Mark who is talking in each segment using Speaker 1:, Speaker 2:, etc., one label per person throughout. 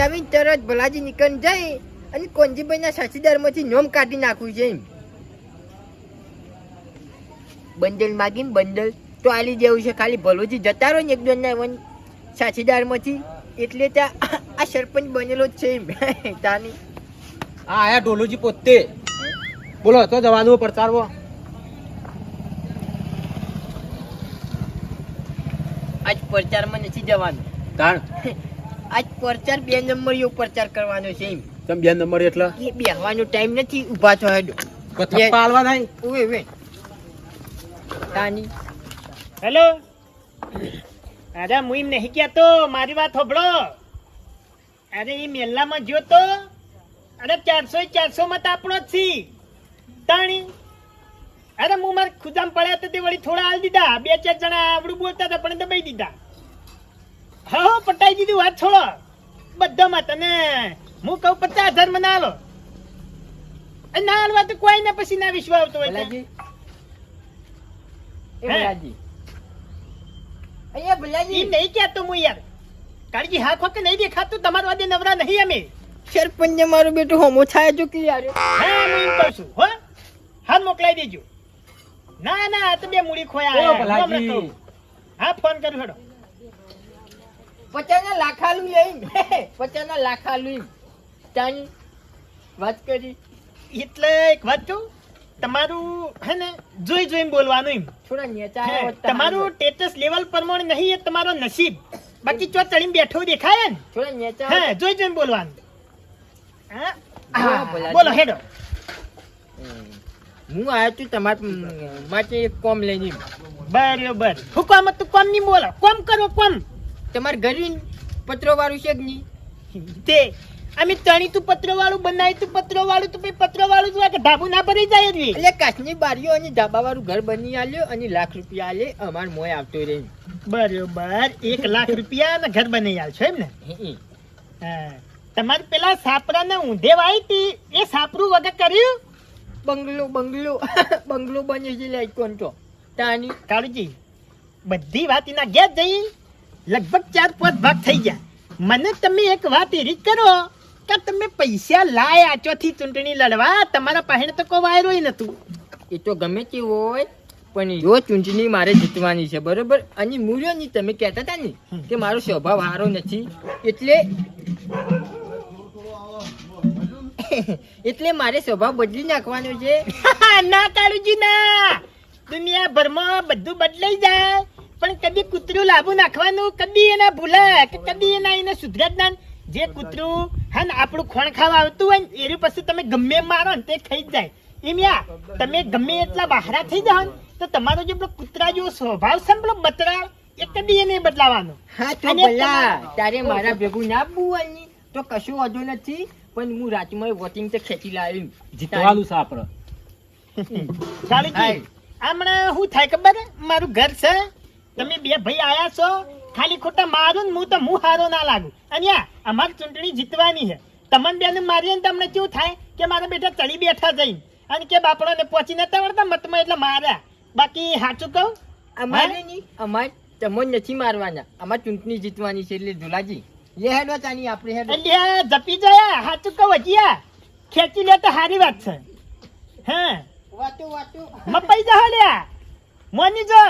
Speaker 1: આવીને તરત ભલાજી નીકળી જાય અને કોંજીભાઈના સાથીદારમાંથી નોમ કાઢી નાખવું છે એમ. બંડલ માગીને બંડલ તો આલી જેવું છે ખાલી ભલોજી જતા રહો ને એક દોન ના સાથીદારમાંથી એટલે ત્યાં આ સરપંચ બનેલો જ છે એમ. તાની.
Speaker 2: આ આયા ઢોલોજી પોતે. બોલો તો જવાનું પડતારવો
Speaker 1: આજ પ્રચારમાં નથી જવાનું.
Speaker 2: તાણ.
Speaker 1: આજ પ્રચાર બે નંબર યો પ્રચાર કરવાનો છે એમ.
Speaker 2: તમે બે નંબર એટલે?
Speaker 1: એ બેહવાનો ટાઈમ નથી ઊભા થયો હેડો
Speaker 2: થપ્પા નહીં
Speaker 1: ઉવે ઉવે તાની.
Speaker 3: હેલો? અરે હું એમ નહીં કહેતો મારી વાત હોભળો અરે એ મેલ્લામાં જો તો અરે ચારસો ચારસો માં તો આપણો જ છી. તાણી. અરે હું મારે ખુદામ પડ્યા તો તે વળી થોડા હાલ દીધા. બે ચાર જણા આવડું બોલતા હતા પણ દબાઈ દીધા. હા હા પટાઈ દીધું વાત છોડો. બધામાં તને હું કહું પચાસ હજાર મને આલો. ના હાલવા તો કોઈ ને પછી ના વિશ્વાસ આવતો હોય
Speaker 1: ભલાજી.
Speaker 3: હે?
Speaker 1: ભલાજી. અહીંયા ભલાજી.
Speaker 3: નહીં કહેતો હું યાર. કાળજી હા ખોકે નહીં દેખાતું તમારું વાદે નવરા નહીં અમે.
Speaker 1: સરપંચ મારું બેટો હોમો જો યાર
Speaker 3: હા હું એમ કહું છું હો. હાલ મોકલાઈ દેજો. ના ના આ તો બે મૂડી ખોયા. હું ફોન કરું હેડો.
Speaker 1: પચાસના લાખાલું લઈ પચાસના લાખાલું તાની વાત કરી.
Speaker 3: એટલે એક વાત કહું તમારું હે ને જોઈ જોઈને બોલવાનું એમ.
Speaker 1: થોડા નેચા તો
Speaker 3: તમારું
Speaker 1: હારું.
Speaker 3: સ્ટેટસ લેવલ પ્રમાણે નહીં એ તમારો નસીબ. બાકી ચો ચડીને બેઠો દેખાય ને
Speaker 1: થોડા નેચા
Speaker 3: હે જોઈ જોઈને બોલવાનું. હા?
Speaker 1: બોલો,
Speaker 3: હેડો.
Speaker 1: હું આવ્યો છું તમારા માટે એક કોમ લઈને
Speaker 3: બરોબર. હું કોમ હતું? કોમ નહીં બોલો. કોમ કરો કોમ.
Speaker 1: તમારે ઘરે પત્રો વાળું છે નહીં?
Speaker 3: તે અમે તણી તું પત્રો વાળું બનાવી તું પત્ર વાળું તું પત્રો વાળું તું ઢાબુ ના ભરી જાય એટલે?
Speaker 1: એટલે કાચની બારીઓ અને ઢાબા વાળું ઘર બની આલ્યો અને લાખ રૂપિયા આલે અમાર મોય આવતો રહે
Speaker 3: બરોબર એક લાખ રૂપિયા અને ઘર બની આલશો એમ ને? હા. તમારે પેલા સાપરા ને ઊંધે વાઈ હતી એ સાપરું વગર કર્યું?
Speaker 1: બંગલો બંગલો બંગલો બને છે લે કોણ તો. તાની.
Speaker 3: કાળજી બધી વાત એના ગેસ જઈ? લગભગ ચાર પાંચ ભાગ થઈ ગયા. મને તમે એક વાત એરી કરો કે તમે પૈસા લાયા ચોથી ચૂંટણી લડવા તમારા પાસે તો કોઈ વાયરો નતું
Speaker 1: એ તો ગમે તે હોય પણ જો ચૂંટણી મારે જીતવાની છે બરોબર? અને મૂલ્યો નહીં તમે કહેતા હતા ને કે મારો સ્વભાવ સારો નથી એટલે એટલે મારે સ્વભાવ બદલી નાખવાનો છે.
Speaker 3: ના કાળુજી ના. દુનિયાભરમાં બધું બદલાઈ જાય. પણ કદી કૂતરું લાભું નાખવાનું કદી એના ભૂલે કે કદી એના એને સુધરે જ ના. જે કૂતરું હા ને આપણું ખોણ ખાવા આવતું હોય ને એની પછી તમે ગમે મારો ને તે ખાઈ જ જાય. એમ યા તમે ગમે એટલા બહારા થઈ જાઓ ને તો તમારો જે પેલો કૂતરા જેવો સ્વભાવ છે ને પેલો બતરાળ એ કદી એને બદલાવાનો.
Speaker 1: હા તો ભલા તારે મારા ભેગું ના બોલવાની તો કશું વધુ નથી પણ હું રાતમાં વોટિંગ તો ખેંચી લાવી
Speaker 2: જીતવાલું છે આપણે.
Speaker 3: હમણાં શું થાય ખબર? મારું ઘર છે. તમે બે ભાઈ આયા છો? ખાલી ખોટા મારું હું તો હું હારો ના લાગુ. અને યા અમારી ચૂંટણી જીતવાની છે. તમને બેને મારીએ ને તમને કેવું થાય કે મારા બેટા ચડી બેઠા જઈને અને કે બાપડોને પહોંચી નતા વળતા મતમાં એટલે માર્યા. બાકી સાચું કહું?
Speaker 1: અમારે નહીં અમારે તમને નથી મારવાના. અમારે ચૂંટણી જીતવાની છે એટલે ધુલાજી. લે હેડો ચાની આપણે હેડો.
Speaker 3: એટલે જપી જયા? સાચું કહું હજી ખેંચી લે તો સારી વાત છે. હે?
Speaker 1: વાતું વાતું.
Speaker 3: મપાઈ જા લ્યા. મોની જો.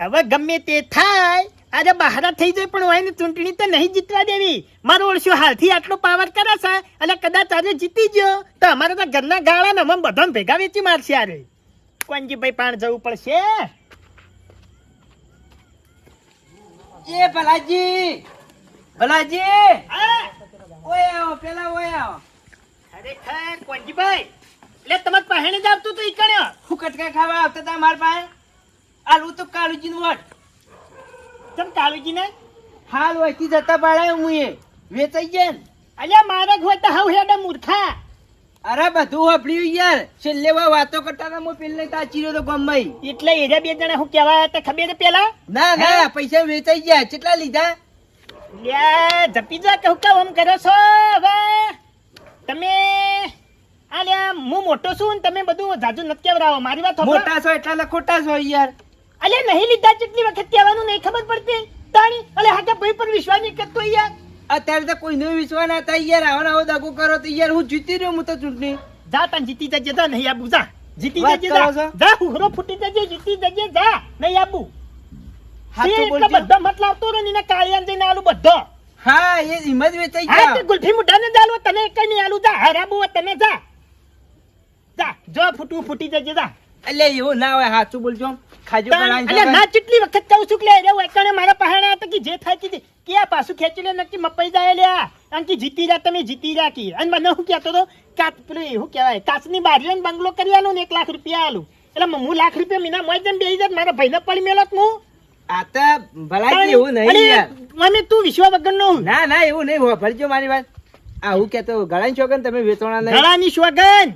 Speaker 3: હવે ગમે તે થાય આજે બહાર થઈ જાય પણ હોય ને ચૂંટણી તો નહીં જીતવા દેવી. મારો ઓળશો હાલથી આટલો પાવર કરે છે અને કદાચ આજે જીતી ગયો. તો અમારે તો ઘરના ગાળા ને અમે બધાને ભેગા વેચી મારશે આરે કોનજીભાઈ પાણ જવું પડશે?
Speaker 4: એ ભલાજી! ભલાજી! ઓય આવો પેલા ઓય આવો.
Speaker 3: ખરેખર કોનજીભાઈ એટલે તમારે પહેણે જ આવતું તું ઈ કણ્યો.
Speaker 4: હું કટકા ખાવા આવતા તા મારા પાસે? આલુ તો કાળુજી નું વટ
Speaker 3: તમ કાલુજીને
Speaker 4: હાલ વહીથી જતા પાડે હું એ. વેચાઈ જાય ને.
Speaker 3: અલ્યા મારા હોય તો હાવ હેડા મૂર્ખા.
Speaker 4: અરે બધું વાપર્યું યાર. છેલ્લે વાતો કરતા હતા હું પેલે તાચી રહ્યો તો ગમઈ.
Speaker 3: એટલે એરા બે જણા હું કહેવાય હતા ખબર પેલા?
Speaker 4: ના ના પૈસા વેચાઈ ગયા. કેટલા લીધા?
Speaker 3: લ્યા જપી જા કહું કે આમ કરો છો હવે? તમે આ લ્યા હું મોટો છું ને તમે બધું જાજુ નથી કહેવરાવો મારી વાત
Speaker 4: મોટા છો એટલા લખોટા છો યાર.
Speaker 3: અલ્યા નહીં લીધા કેટલી વખત કહેવાનું નહીં ખબર પડતી? તાણી અલે હાટા ભાઈ પર વિશ્વાસ નહીં કરતો યાર?
Speaker 4: અત્યારે તો કોઈનો વિશ્વાસ ના થાય યાર આવો આવો દાગો કરો તો યાર હું જીતી રહ્યો હું તો ચૂંટણી.
Speaker 3: જા તને જીતી જજે જા નહીં આબુ જા. જીતી જજે જા? જા હુરો ફૂટી જજે જીતી જજે જા. નહીં આબુ.
Speaker 4: સાચું
Speaker 3: એટલે બધો મત લાવતો રહો ને એને જઈને આલું બધો.
Speaker 4: હા એ હિંમત વેચાઈ
Speaker 3: હા તે મુઢાને જ તને કઈ નહીં આલું જા હરાબુ તને જા. જા જો ફૂટવું ફૂટી જજે જા.
Speaker 4: એટલે એવું ના હોય સાચું બોલજો ખાજો કરાવીને
Speaker 3: ના કેટલી વખત કહું છું કે લે એકણે મારા પહાડા હતા કે જે થાય કે કે આ પાછું ખેંચી લે નક્કી મપાઈ જાય લ્યા કારણ કે જીતી જા તમે જીતી જા કી. અને મને હું કહેતો તો કાચ પેલું એવું કહેવાય? કાચની બારી ને બંગલો કરી આલું ને એક લાખ રૂપિયા આલું. એટલે હું લાખ રૂપિયા મીના મોય જઈને બે હજાર મારા ભાઈને પડી મેલોત હું.
Speaker 4: આ તો ભલાઈ એવું નહીં યાર.
Speaker 3: તું વિશ્વા વગર નો
Speaker 4: ના ના એવું નહીં. હોય ભરજો મારી વાત. આ હું કેતો ગળાની શોગન તમે વેચવાના નહીં.
Speaker 3: ગળાની શોગન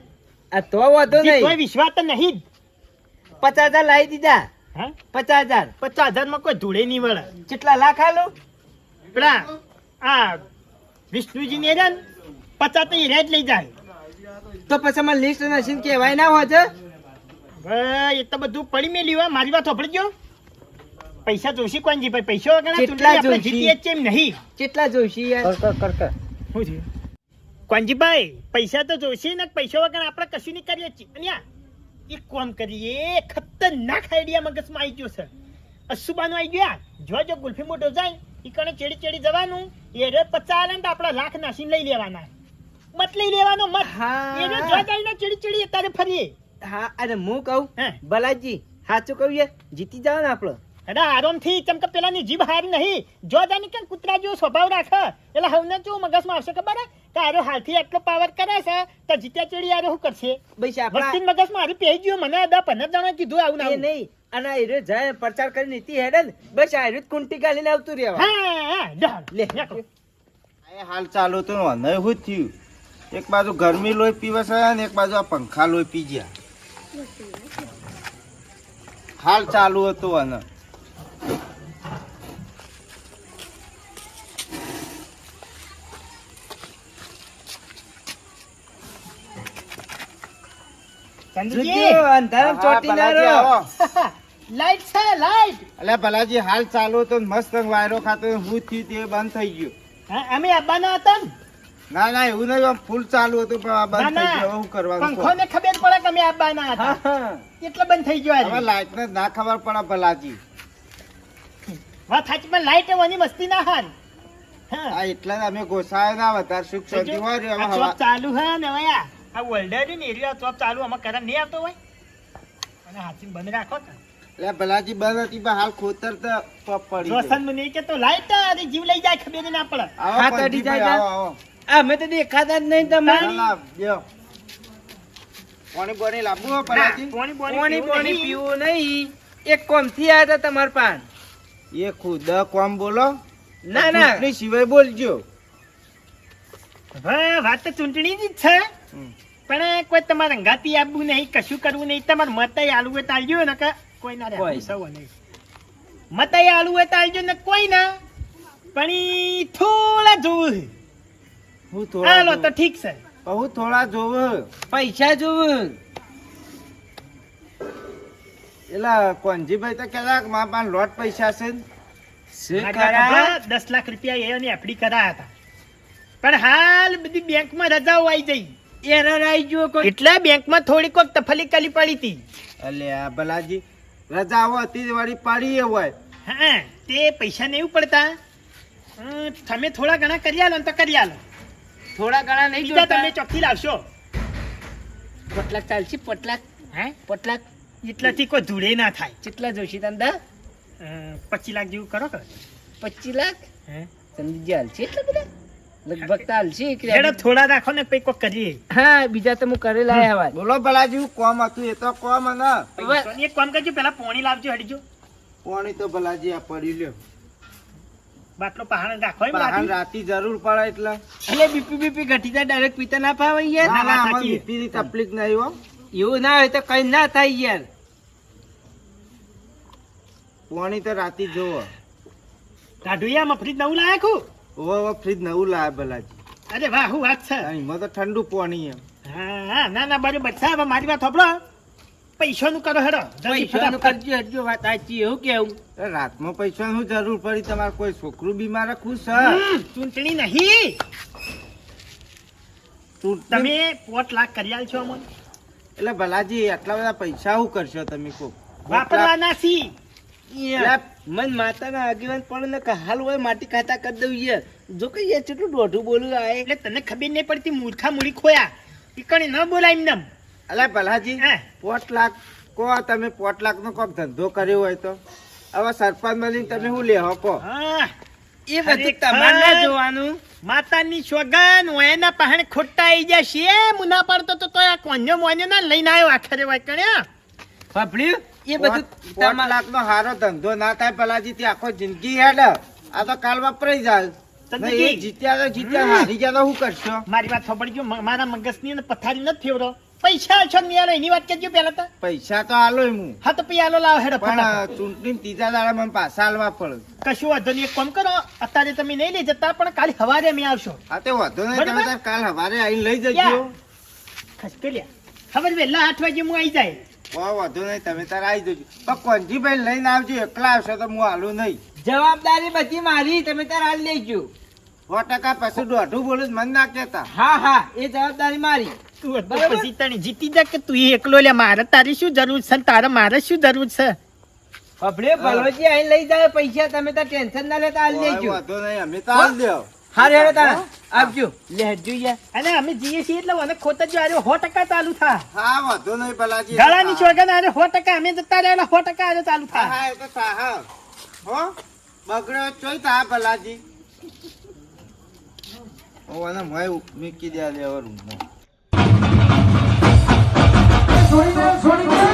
Speaker 4: આ તો
Speaker 3: કોઈ
Speaker 4: નહીં.
Speaker 3: વિશ્વાસ તો નહીં.
Speaker 4: પચાસ હજાર લાવી દીધા.
Speaker 3: હા?
Speaker 4: પચાસ હજાર.
Speaker 3: પચાસ હજારમાં કોઈ ધૂળે નહીં વળે.
Speaker 4: કેટલા લાખ આલો?
Speaker 3: પેલા આ વિષ્ણુજી ને રે પચાસ તો રેટ લઈ જાય.
Speaker 4: તો પછી મને લિસ્ટ નસીન કહેવાય ના હોય છે
Speaker 3: ભાઈ એ તો બધું પડી મેલ્યું હોય મારી વાત સાંભળી ગયો પૈસા જોશી કોણ જી ભાઈ પૈસા વગર આ
Speaker 4: કેટલા જોશી?
Speaker 3: એમ નહીં.
Speaker 4: કેટલા જોશી યાર?
Speaker 2: કર કર કર
Speaker 3: શું થયું કોણજીભાઈ પૈસા તો જોશી ને પૈસા વગર આપણે કશું નહીં કરીએ છીએ. એક કોમ કરીએ ખતરનાક આઈડિયા મગજમાં આવી ગયો છે અશુબાનું આવી ગયા જો જો ગુલ્ફી મોટો જાય કણે ચેડી ચેડી જવાનું એ રે પચાસ ને આપણા લાખ નાસી લઈ લેવાના મત લઈ લેવાનો મત
Speaker 4: હા.
Speaker 3: એ જો જઈને ચેડી ચેડી અત્યારે ફરીએ
Speaker 4: હા અને હું કહું
Speaker 3: હે
Speaker 4: બલાજી સાચું કહું યાર જીતી જાવ ને આપણો
Speaker 3: અરે આરામથી ચમકે પેલાની જીભ હારી નહીં. જો જાની કેમ કૂતરા જેવો સ્વભાવ રાખે? એટલે હવને જો મગજમાં આવશે ખબર હે? કે આરો હાલથી આટલો પાવર કરે છે તો જીત્યા ચેડી આરો શું કરશે?
Speaker 4: બસ
Speaker 3: વસ્તી મગજમાં હારી પહેરી ગયો મને અદા પંદર જણા કીધું આવું ના
Speaker 4: નહીં અને એ રે જાય પ્રચાર કરી નીતિ હેડે ને બસ આ રીત કુંટી ગાલીને આવતું રહેવા.
Speaker 3: હા હા
Speaker 4: લે.
Speaker 5: હાલ ચાલુ તો નય હું થયું. એક બાજુ ગરમી લોહી પીવે છે અને એક બાજુ આ પંખા લોહી પી ગયા. હાલ ચાલુ હતું અને
Speaker 3: લાઈટ છે લાઈટ.
Speaker 5: અલ્યા ભલાજી હાલ ચાલુ હતો મસ્ત વાયરો ખાતો હું થયું તે બંધ થઈ ગયું.
Speaker 3: હા, અમે આવવાના હતા ના?
Speaker 5: ના એવું નહીં આમ ફૂલ ચાલુ હતું પણ આ બંધ થઈ
Speaker 3: ના.
Speaker 5: ગયું કરવાનું
Speaker 3: પંખો ને ખબર પડે કે અમે આવવાના હતા? એટલે બંધ થઈ ગયો
Speaker 5: હવે લાઈટ ને ના ખબર પડે ભલાજી.
Speaker 3: વાત સાચી પણ લાઈટ એવાની મસ્તી ના હાલ હા.
Speaker 5: એટલા અમે ગોસાયો ના વધારે સુખ શાંતિ હોય
Speaker 3: ચાલુ હે ને આ આ ને એરિયા ચોપ ચાલુ આમાં કરંટ નહીં આવતો હોય. અને હાથી બંધ રાખો કે
Speaker 5: અલ્યા ભલાજી બંધ હતી પણ હાલ ખોતર તો પપ પડી.
Speaker 3: રોશન મને કે તો લાઈટ અને જીવ લઈ જાય ખબર ના પડે.
Speaker 4: હાથ અડી જાય
Speaker 5: આવો, આવો.
Speaker 4: અમે તો દેખાતા જ નહીં
Speaker 3: તારી-
Speaker 5: ચાલ, પાણી બોણી લાવવું હો ભલાજી?
Speaker 3: પોણી
Speaker 4: પાણી પાણી પીવું નહીં. એક કોમથી આયા હતા તમાર પાન.
Speaker 5: એ ખુદ કોમ બોલો.
Speaker 4: ના ના.
Speaker 5: સિવાય બોલજો.
Speaker 3: હવે વાત તો ચૂંટણી જ છે. પણ કોઈ તમારે અંગાતી આપવું નહીં કશું કરવું નહીં. તમારે મતાઈ આલુ હોય તાલજો ને કે કોઈ ના.
Speaker 4: કોઈ.
Speaker 3: સૌ નહીં. મતાઈ આલુ હોય તાલજો ને કોઈ ના પણ થોડા જોવું.
Speaker 5: હું થોડા
Speaker 3: હાલો તો ઠીક છે.
Speaker 5: બહુ થોડા જોવું.
Speaker 4: પૈસા જોવું.
Speaker 5: એલા કોંજીભાઈ તો કહેતા મા પાન લોટ પૈસા છે?
Speaker 3: દસ લાખ રૂપિયા એની એફડી કરાયા હતા. પણ હાલ બધી બેંકમાં રજાઓ આવી જઈ
Speaker 4: એરર આવી ગયો કોઈ.
Speaker 3: એટલે બેંકમાં થોડી કોક તફલી કાલી પડી હતી.
Speaker 5: અલ્યા ભલાજી રજાઓ હતી જ વળી પાડી હોય.
Speaker 3: હા તે પૈસા નહીં પડતા તમે થોડા ઘણા કરી આલો ને તો કરી આલો.
Speaker 4: થોડા ઘણા નહીં
Speaker 3: બીજા
Speaker 4: જોતા.
Speaker 3: તમે ચોખ્ખી લાવશો.
Speaker 4: પોટલાક ચાલશે પોટલાક.
Speaker 3: હે?
Speaker 4: પોટલાક.
Speaker 3: એટલાથી કોઈ ધૂળે ના થાય.
Speaker 4: કેટલા જોશી તંદા
Speaker 3: પચીસ લાખ જેવું કરો કે.
Speaker 4: પચીસ લાખ?
Speaker 3: હે?
Speaker 4: સમજી હાલશે એટલા બધા? લગભગ તો હાલશે એક
Speaker 3: થોડા રાખો ને પછી કોક કરીએ.
Speaker 4: હા બીજા તો હું કરેલા આયા વાત.
Speaker 5: બોલો ભલાજી હું કોમ હતું એ તો કોમ ને
Speaker 3: એક કોમ કરજો પેલા પોણી લાવજો હડીજો.
Speaker 5: પોણી તો ભલાજી આ પડી લ્યો.
Speaker 3: બાટલો પહાણ રાખો એમ
Speaker 5: બહાર
Speaker 3: રાતી?
Speaker 5: જરૂર પડે એટલે.
Speaker 4: એટલે બીપી બીપી ઘટી જાય ડાયરેક્ટ પીતા ના ફાવે યાર.
Speaker 5: ના ના
Speaker 3: સાચી.
Speaker 5: બીપીની તકલીફ નહીં હો.
Speaker 4: એવું ના હોય તો કઈ ના થાય યાર.
Speaker 5: પોણી તો રાતી જોવો
Speaker 3: કાઢુયા મફરી નવું લાયા ખું?
Speaker 5: ઓવો ફ્રીજ નવું લાવે ભલાજી
Speaker 3: અરે વાહ હું વાત છે?
Speaker 5: એમાં તો ઠંડુ પાણી એમ.
Speaker 3: હા હા ના ના બરોબર છે. હવે મારી વાત સાંભળો. પૈસાનું કરો હેડો.
Speaker 4: પૈસાનું કરજો હટજો વાત સાચી એવું કેવું?
Speaker 5: રાતમાં પૈસાની જરૂર પડી તમારે કોઈ છોકરું બીમાર ખુશ છે?
Speaker 3: ચૂંટણી નહીં. તમે પોત લાખ કરી છો અમને.
Speaker 5: એટલે ભલાજી આટલા બધા પૈસા શું કરશો તમે કો
Speaker 3: વાપરવાના સી
Speaker 4: મન માતાના આગેવાન પડે ને હાલ હોય માટી ખાતા કરી દઉં યાર જો કે યાર કેટલું દોઢું બોલું આ
Speaker 3: એટલે તને ખબર નહીં પડતી મૂર્ખા મૂડી ખોયા. ઈકણે ન બોલાય એમ નમ
Speaker 5: ભલાજી પોટ લાખ કો તમે પોટ લાખ નો કોક ધંધો કર્યો હોય તો? હવે સરપંચ બની તમે શું લેહો કો
Speaker 4: એ બધું તમારે ના જોવાનું.
Speaker 3: માતાની સોગન ઓયના પહાણ ખોટા આઈ જશે મુના પડતો તો તોય આ કોન્યો મોન્યો ના લઈને આવ્યો આખરે વાકણ્યા
Speaker 4: સાંભળ્યું એ બધું
Speaker 5: પોટ- લાખ નો હારો ધંધો ના થાય ભલાજી તે આખો જિંદગી હેડ. આ તો કાલ વાપરાઈ જાય.
Speaker 3: સંજયજી.
Speaker 5: ને એ જીત્યા તો જીત્યા હારી ગયા તો શું કરશો?
Speaker 3: મારી વાત સાંભળજો મારા મગજની પથારી નથી ફેવરો. પૈસા છો ને યાર એની વાત કરજો પેલા તો.
Speaker 5: પૈસા તો આલો હું.
Speaker 3: હા તો પછી આલો લાવો હેડો
Speaker 5: પણ ચૂંટણી ત્રીજા દાડા મને પાછા આલવા પડે.
Speaker 3: કશું વાંધો નહીં એક કામ કરો અત્યારે તમે નહીં લઈ જતા પણ કાલે હવારે અમે આવશો.
Speaker 5: હા તે વાંધો નહીં તમે. કાલ હવારે આવીને લઈ જજો.
Speaker 3: ખસકેલ્યા ખબર પેલા આઠ વાગે હું આવી જાય.
Speaker 5: વાંધો નહીં તમે તાર આવી જજો. પણ કોંજીભાઈ લઈને આવજો એકલા આવશો તો હું હાલું નહીં.
Speaker 4: જવાબદારી બધી મારી તમે તાર હાલ લેજો.
Speaker 5: સો ટકા પછી દોઢું બોલું મન ના કહેતા.
Speaker 4: હા હા એ જવાબદારી મારી.
Speaker 3: તું હતો પછી તને જીતી જા કે તું એકલો લે? મારે તારી શું જરૂર છે? ને તારે મારે શું જરૂર છે?
Speaker 4: આપણે ભલોજી અહીં લઈ જાય પૈસા તમે તો ટેન્શન ના લેતા હાલ લેજો.
Speaker 5: વાંધો નહીં અમે તો હાલ દેવ
Speaker 4: હારે હેડો તારા. આવજો. લે જોઈએ.
Speaker 3: અને અમે જઈએ છીએ એટલે મને ખોટ જ આરે 100% ચાલુ થા.
Speaker 5: હા વધો નહીં ભલાજી.
Speaker 3: ગાળાની ચોગન આરે 100% અમે જતા રહ્યા એટલે 100% આરે ચાલુ થા.
Speaker 5: હા એ તો સાહા હો. બગડ્યો ચોઈ તા ભલાજી. ઓ અને મય મીકી દે આલે હવે રૂમ છોડી દે છોડી